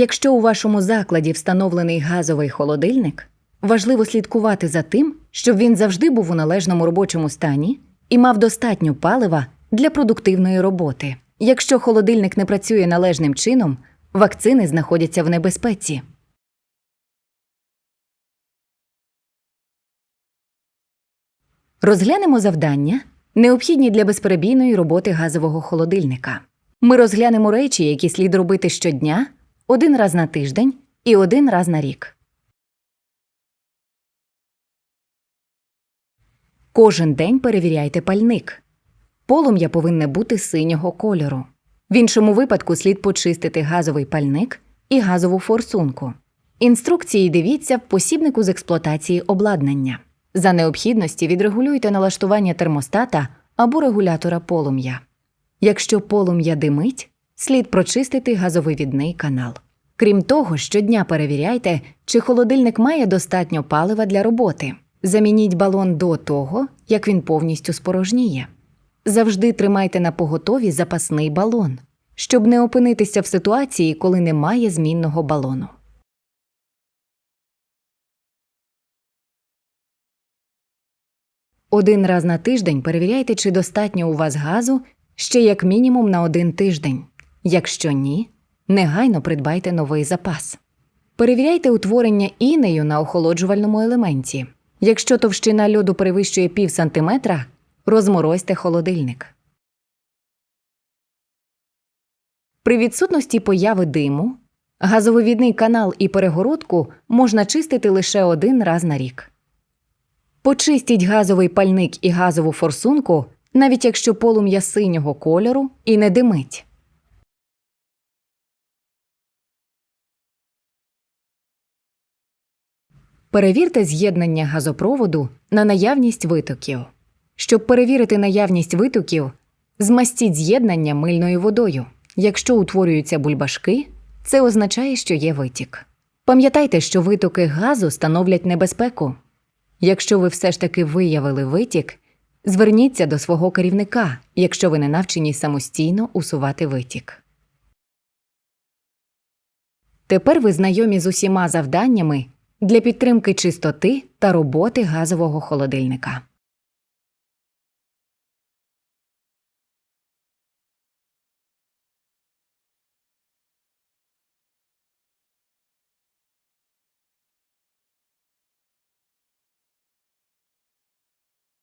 Якщо у вашому закладі встановлений газовий холодильник, важливо слідкувати за тим, щоб він завжди був у належному робочому стані і мав достатньо палива для продуктивної роботи. Якщо холодильник не працює належним чином, вакцини знаходяться в небезпеці. Розглянемо завдання, необхідні для безперебійної роботи газового холодильника. Ми розглянемо речі, які слід робити щодня, один раз на тиждень і один раз на рік. Кожен день перевіряйте пальник. Полум'я повинне бути синього кольору. В іншому випадку слід почистити газовий пальник і газову форсунку. Інструкції дивіться в посібнику з експлуатації обладнання. За необхідності відрегулюйте налаштування термостата або регулятора полум'я. Якщо полум'я димить, слід прочистити газовивідний канал. Крім того, щодня перевіряйте, чи холодильник має достатньо палива для роботи. Замініть балон до того, як він повністю спорожніє. Завжди тримайте на поготові запасний балон, щоб не опинитися в ситуації, коли немає змінного балону. Один раз на тиждень перевіряйте, чи достатньо у вас газу ще як мінімум на один тиждень. Якщо ні, негайно придбайте новий запас. Перевіряйте утворення інею на охолоджувальному елементі. Якщо товщина льоду перевищує пів сантиметра, розморозьте холодильник. При відсутності появи диму газовивідний канал і перегородку можна чистити лише один раз на рік. Почистіть газовий пальник і газову форсунку, навіть якщо полум'я синього кольору і не димить. Перевірте з'єднання газопроводу на наявність витоків. Щоб перевірити наявність витоків, змастіть з'єднання мильною водою. Якщо утворюються бульбашки, це означає, що є витік. Пам'ятайте, що витоки газу становлять небезпеку. Якщо ви все ж таки виявили витік, зверніться до свого керівника, якщо ви не навчені самостійно усувати витік. Тепер ви знайомі з усіма завданнями для підтримки чистоти та роботи газового холодильника.